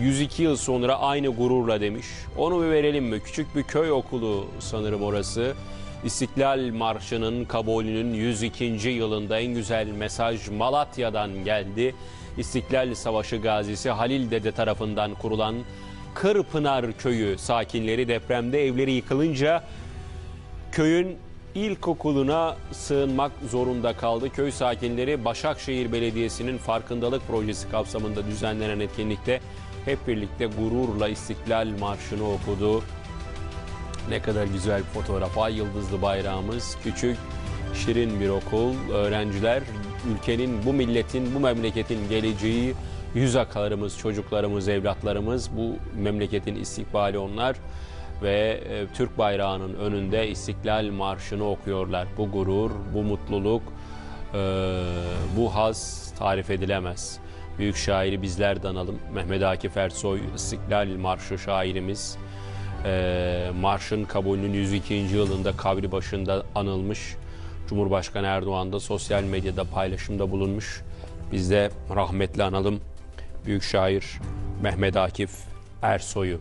102 yıl sonra aynı gururla demiş. Onu bir verelim mi? Küçük bir köy okulu sanırım orası. İstiklal Marşı'nın kabulünün 102. yılında en güzel mesaj Malatya'dan geldi. İstiklal Savaşı gazisi Halil Dede tarafından kurulan Kırpınar Köyü sakinleri depremde evleri yıkılınca köyün ilkokuluna sığınmak zorunda kaldı. Köy sakinleri Başakşehir Belediyesi'nin farkındalık projesi kapsamında düzenlenen etkinlikte hep birlikte gururla İstiklal Marşı'nı okudu. Ne kadar güzel bir fotoğraf. Ay yıldızlı bayrağımız, küçük, şirin bir okul. Öğrenciler ülkenin, bu milletin, bu memleketin geleceği, yüz akarımız, çocuklarımız, evlatlarımız, bu memleketin istikbali onlar ve e, Türk bayrağının önünde İstiklal Marşı'nı okuyorlar. Bu gurur, bu mutluluk, e, bu haz tarif edilemez. Büyük şairi bizler de analım. Mehmet Akif Ersoy, İstiklal Marşı şairimiz. E, marşın kabulünün 102. yılında kabri başında anılmış. Cumhurbaşkanı Erdoğan da sosyal medyada paylaşımda bulunmuş. Biz de rahmetli analım. Büyük şair Mehmet Akif Ersoy'u.